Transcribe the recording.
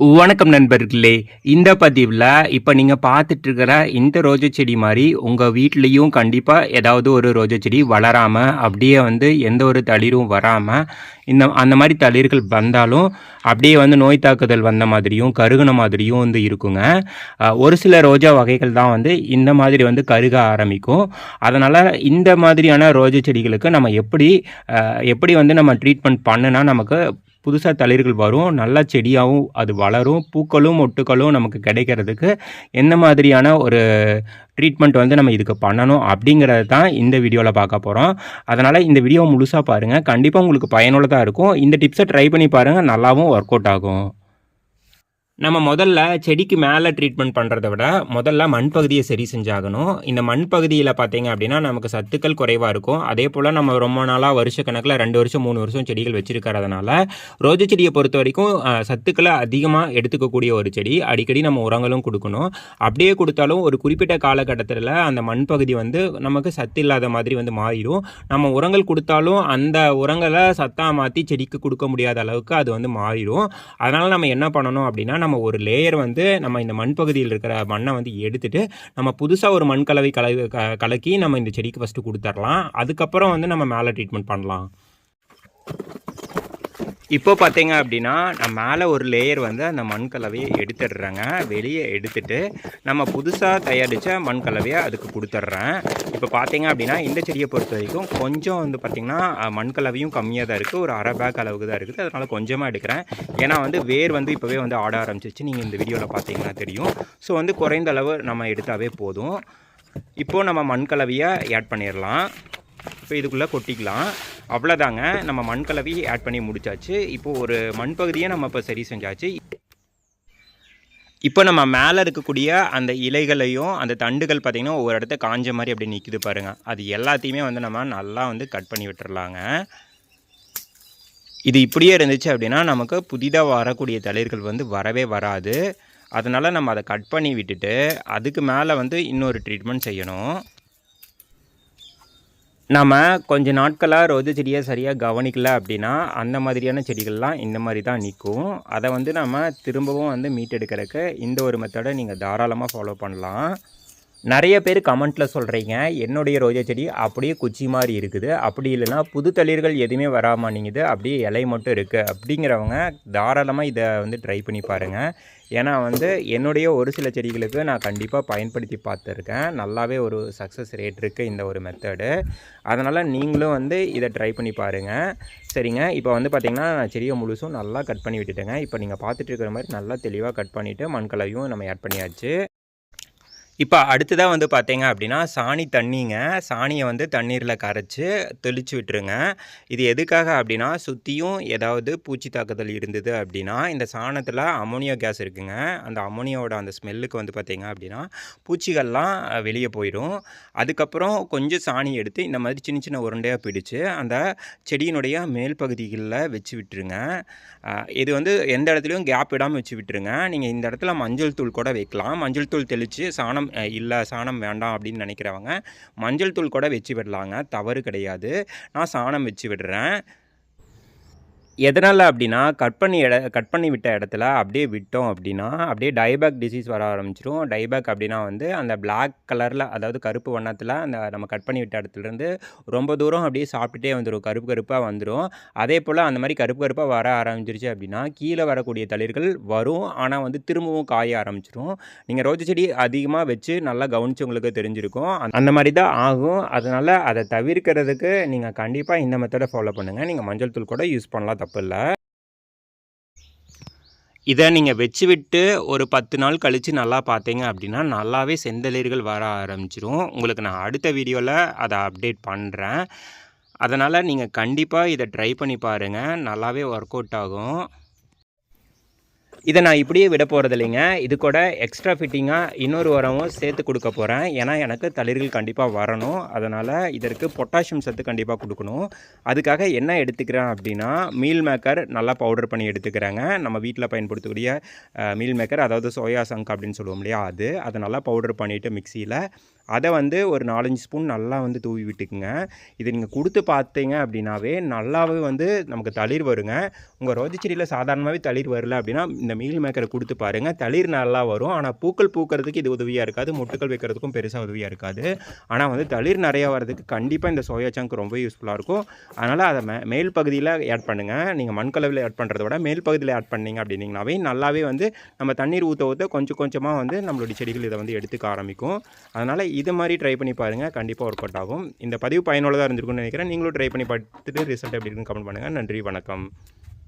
வணக்கம் நண்பர்களே. இந்த பதிவில் இப்போ நீங்கள் பார்த்துட்டு இருக்கிற இந்த ரோஜா செடி மாதிரி உங்கள் வீட்லேயும் கண்டிப்பாக ஏதாவது ஒரு ரோஜா செடி வளராமல் அப்படியே வந்து எந்த ஒரு தளிரும் வராமல் இந்த அந்த மாதிரி தளிர்கள் வந்தாலும் அப்படியே வந்து நோய் தாக்குதல் வந்த மாதிரியும் கருகுன மாதிரியும் வந்து இருக்குங்க. ஒரு சில ரோஜா வகைகள் தான் வந்து இந்த மாதிரி வந்து கருக ஆரம்பிக்கும். அதனால் இந்த மாதிரியான ரோஜா செடிகளுக்கு நம்ம எப்படி எப்படி வந்து நம்ம ட்ரீட்மெண்ட் பண்ணுனா நமக்கு புதுசாக தளிர்கள் வரும் நல்லா செடியாகவும் அது வளரும் பூக்களும் மொட்டுக்களும் நமக்கு கிடைக்கிறதுக்கு என்ன மாதிரியான ஒரு ட்ரீட்மெண்ட் வந்து நம்ம இதுக்கு பண்ணணும் அப்படிங்கிறத தான் இந்த வீடியோவில் பார்க்க போகிறோம் அதனால் இந்த வீடியோ முழுசாக பாருங்கள் கண்டிப்பாக உங்களுக்கு பயனுள்ளதாக இருக்கும். இந்த டிப்ஸை ட்ரை பண்ணி பாருங்கள் நல்லாவும் ஒர்க் அவுட் ஆகும். நம்ம முதல்ல செடிக்கு மேலே ட்ரீட்மெண்ட் பண்ணுறத விட முதல்ல மண் பகுதியை சரி செஞ்சாகணும். இந்த மண் பகுதியில் பார்த்தீங்க அப்படின்னா நமக்கு சத்துக்கள் குறைவாக இருக்கும். அதே போல் நம்ம ரொம்ப நாளாக வருஷக்கணக்கில் ரெண்டு வருஷம் மூணு வருஷம் செடிகள் வச்சுருக்கிறதுனால ரோஜா செடியை பொறுத்த வரைக்கும் சத்துக்களை அதிகமாக எடுத்துக்கக்கூடிய ஒரு செடி. அடிக்கடி நம்ம உரங்களும் கொடுக்கணும். அப்படியே கொடுத்தாலும் ஒரு குறிப்பிட்ட காலகட்டத்தில் அந்த மண் பகுதி வந்து நமக்கு சத்து இல்லாத மாதிரி வந்து மாறிடும். நம்ம உரங்கள் கொடுத்தாலும் அந்த உரங்களை சத்தாக மாற்றி செடிக்கு கொடுக்க முடியாத அளவுக்கு அது வந்து மாறிடும். அதனால் நம்ம என்ன பண்ணணும் அப்படின்னா நம்ம ஒரு லேயர் வந்து நம்ம இந்த மண் பகுதியில் இருக்கிற மண்ணை வந்து எடுத்துட்டு நம்ம புதுசாக ஒரு மண் கலவை கலவை க- கலக்கி நம்ம இந்த செடிக்கு ஃபஸ்ட்டு கொடுத்துர்லாம். அதுக்கப்புறம் வந்து நம்ம மேலே ட்ரீட்மெண்ட் பண்ணலாம். இப்போ பார்த்தீங்க அப்படின்னா நான் மேலே ஒரு லேயர் வந்து அந்த மண் கலவையை எடுத்துடுறேங்க. வெளியே எடுத்துட்டு நம்ம புதுசாக தயாரித்த மண் கலவையை அதுக்கு கொடுத்துட்றேன். இப்போ பார்த்தீங்க அப்படின்னா இந்த செடியை பொறுத்த வரைக்கும் கொஞ்சம் வந்து பார்த்திங்கன்னா மண் கலவையும் கம்மியாக தான் இருக்குது. ஒரு அரை பேக் அளவுக்கு தான் இருக்குது. அதனால் கொஞ்சமாக எடுக்கிறேன். ஏன்னா வந்து வேர் வந்து இப்போவே வந்து ஆட ஆரம்பிச்சிச்சு நீங்கள் இந்த வீடியோவில் பார்த்தீங்கன்னா தெரியும். ஸோ வந்து குறைந்த அளவு நம்ம எடுத்தாவே போதும். இப்போது நம்ம மண் கலவையை ஆட் பண்ணிடலாம். இப்போ இதுக்குள்ளே கொட்டிக்கலாம். அவ்வளோதாங்க நம்ம மண் கலவி ஆட் பண்ணி முடிச்சாச்சு. இப்போ ஒரு மண் பகுதியை நம்ம இப்போ சரி செஞ்சாச்சு. இப்போ நம்ம மேலே இருக்கக்கூடிய அந்த இலைகளையும் அந்த தண்டுகள் பார்த்திங்கன்னா ஒவ்வொரு இடத்த காஞ்ச மாதிரி அப்படி நிற்கிது பாருங்கள் அது எல்லாத்தையுமே வந்து நம்ம நல்லா வந்து கட் பண்ணி விட்டுறலாங்க. இது இப்படியே இருந்துச்சு அப்படின்னா நமக்கு புதிதாக வரக்கூடிய தளிர்கள் வந்து வரவே வராது. அதனால் நம்ம அதை கட் பண்ணி விட்டுட்டு அதுக்கு மேலே வந்து இன்னொரு ட்ரீட்மெண்ட் செய்யணும். நம்ம கொஞ்ச நாட்களாக ரோஜ செடியை சரியாக கவனிக்கல அப்படின்னா அந்த மாதிரியான செடிகள்லாம் இந்த மாதிரி தான் நிற்கும். அதை வந்து நம்ம திரும்பவும் வந்து மீட்டெடுக்கிறதுக்கு இந்த ஒரு மெத்தடை நீங்கள் தாராளமாக ஃபாலோ பண்ணலாம். நிறைய பேர் கமெண்ட்டில் சொல்கிறீங்க என்னுடைய ரோஜா செடி அப்படியே குச்சி மாதிரி இருக்குது. அப்படி இல்லைன்னா புது தளிர்கள் எதுவுமே வராமாட்டேங்குது அப்படியே இலை மட்டும் இருக்குது அப்படிங்கிறவங்க தாராளமாக இதை வந்து ட்ரை பண்ணி பாருங்கள் ஏன்னா வந்து என்னுடைய ஒரு சில செடிகளுக்கு நான் கண்டிப்பாக பயன்படுத்தி பார்த்துருக்கேன். நல்லாவே ஒரு சக்ஸஸ் ரேட் இருக்குது இந்த ஒரு மெத்தடு அதனால் நீங்களும் வந்து இதை ட்ரை பண்ணி பாருங்கள் சரிங்க. இப்போ வந்து பார்த்திங்கன்னா நான் செடியை முழுசும் நல்லா கட் பண்ணி விட்டுட்டேங்க. இப்போ நீங்கள் பார்த்துட்டு இருக்கிற மாதிரி நல்லா தெளிவாக கட் பண்ணிவிட்டு மண்கலவையும் நம்ம ஆட் பண்ணியாச்சு. இப்போ அடுத்ததாக வந்து பார்த்தீங்க அப்படின்னா சாணி தண்ணிங்க. சாணியை வந்து தண்ணீரில் கரைச்சி தெளித்து விட்டுருங்க. இது எதுக்காக அப்படின்னா சுற்றியும் ஏதாவது பூச்சி தாக்குதல் இருந்தது அப்படின்னா இந்த சாணத்தில் அமோனியா கேஸ் இருக்குங்க. அந்த அமோனியாவோட அந்த ஸ்மெல்லுக்கு வந்து பார்த்தீங்க அப்படின்னா பூச்சிகள்லாம் வெளியே போயிடும். அதுக்கப்புறம் கொஞ்சம் சாணி எடுத்து இந்த மாதிரி சின்ன சின்ன உருண்டையாக பிடிச்சு அந்த செடியினுடைய மேல் பகுதிகளில் வச்சு விட்டுருங்க. இது வந்து எந்த இடத்துலையும் கேப் விடாமல் வச்சு விட்டுருங்க. நீங்கள் இந்த இடத்துல மஞ்சள் தூள் கூட வைக்கலாம். மஞ்சள் தூள் தெளித்து சாணம் சாணம் இல்லை சாணம் வேண்டாம் அப்படின்னு நினைக்கிறவங்க மஞ்சள் தூள் கூட வச்சு விடலாங்க. தவறு கிடையாது. நான் சாணம் வச்சு விடுறேன். எதனால் அப்படின்னா கட் பண்ணி இட கட் பண்ணி விட்ட இடத்துல அப்படியே விட்டோம் அப்படின்னா அப்படியே டைபேக் டிசீஸ் வர ஆரம்பிச்சிரும். டைபேக் அப்படின்னா வந்து அந்த பிளாக் கலரில் அதாவது கருப்பு வண்ணத்தில் அந்த நம்ம கட் பண்ணி விட்ட இடத்துலேருந்து ரொம்ப தூரம் அப்படியே சாப்பிட்டுட்டே வந்துடும் கருப்பு கருப்பாக வந்துடும் அதே போல் அந்த மாதிரி கருப்பு கருப்பாக வர ஆரம்பிச்சிருச்சு அப்படின்னா கீழே வரக்கூடிய தளிர்கள் வரும். ஆனால் வந்து திரும்பவும் காய ஆரம்பிச்சிரும். நீங்கள் ரோஜா செடி அதிகமாக வச்சு நல்லா கவனிச்சவங்களுக்கு தெரிஞ்சிருக்கும். அந்த- அந்த மாதிரி தான் ஆகும். அதனால் அதை தவிர்க்கிறதுக்கு நீங்கள் கண்டிப்பாக இந்த மெத்தடை ஃபாலோ பண்ணுங்கள் நீங்கள் மஞ்சள் தூள் கூட யூஸ் பண்ணலாம் தப்பு இல்லை இதை நீங்கள் வச்சு விட்டு ஒரு பத்து நாள் கழித்து நல்லா பார்த்தீங்க அப்படின்னா நல்லாவே செந்தளிர்கள் வர ஆரம்பிச்சிரும். உங்களுக்கு நான் அடுத்த வீடியோவில் அதை அப்டேட் பண்ணுறேன் அதனால் நீங்கள் கண்டிப்பாக இதை ட்ரை பண்ணி பாருங்கள் நல்லாவே ஒர்க் அவுட் ஆகும். இதை நான் இப்படியே விட போகிறது இல்லைங்க. இது கூட எக்ஸ்ட்ரா ஃபிட்டிங்காக இன்னொரு உரமும் சேர்த்து கொடுக்க போகிறேன் ஏன்னா எனக்கு தளிர்கள் கண்டிப்பாக வரணும். அதனால் இதற்கு பொட்டாசியம் சத்து கண்டிப்பாக கொடுக்கணும். அதுக்காக என்ன எடுத்துக்கிறேன் அப்படின்னா மீல் மேக்கர் நல்லா பவுடர் பண்ணி எடுத்துக்கிறேங்க. நம்ம வீட்டில் பயன்படுத்தக்கூடிய மீல் மேக்கர் அதாவது சோயா சங்க் அப்படின்னு சொல்லுவோம் இல்லையா அது. அதை நல்லா பவுடர் பண்ணிவிட்டு மிக்சியில் அதை வந்து ஒரு நாலஞ்சு ஸ்பூன் நல்லா வந்து தூவி விட்டுக்குங்க. இது நீங்கள் கொடுத்து பார்த்தீங்க அப்படின்னாவே நல்லாவே வந்து நமக்கு தளிர் வருங்க. உங்கள் ரோஜா செடியில் சாதாரணமாகவே தளிர் வரல அப்படின்னா இந்த மீல் மேக்கரை கொடுத்து பாருங்கள் தளிர் நல்லா வரும். ஆனால் பூக்கள் பூக்கிறதுக்கு இது உதவியாக இருக்காது. முட்டுக்கள் வைக்கிறதுக்கும் பெருசாக உதவியாக இருக்காது. ஆனால் வந்து தளிர் நிறையா வர்றதுக்கு கண்டிப்பாக இந்த சோயா சங்க் ரொம்ப யூஸ்ஃபுல்லாக இருக்கும். அதனால் அதை மே மேல் பகுதியில் ஆட் பண்ணுங்கள் நீங்கள் மண்கலவில் ஆட் பண்ணுறத விட மேல் பகுதியில் ஆட் பண்ணீங்க அப்படின்னீங்கனாவே நல்லாவே வந்து நம்ம தண்ணீர் ஊற்ற ஊற்ற கொஞ்சம் கொஞ்சமாக வந்து நம்மளுடைய செடிகள் இதை வந்து எடுத்துக்க ஆரம்பிக்கும். அதனால் இது மாதிரி ட்ரை பண்ணி பாருங்கள் கண்டிப்பாக ஒர்க் அவுட் ஆகும். இந்த பதிவு பயனுள்ளதாக இருந்திருக்கும்னு நினைக்கிறேன். நீங்களும் ட்ரை பண்ணி பார்த்துட்டு ரிசல்ட் எப்படி இருக்குன்னு கமெண்ட் பண்ணுங்கள் நன்றி வணக்கம்.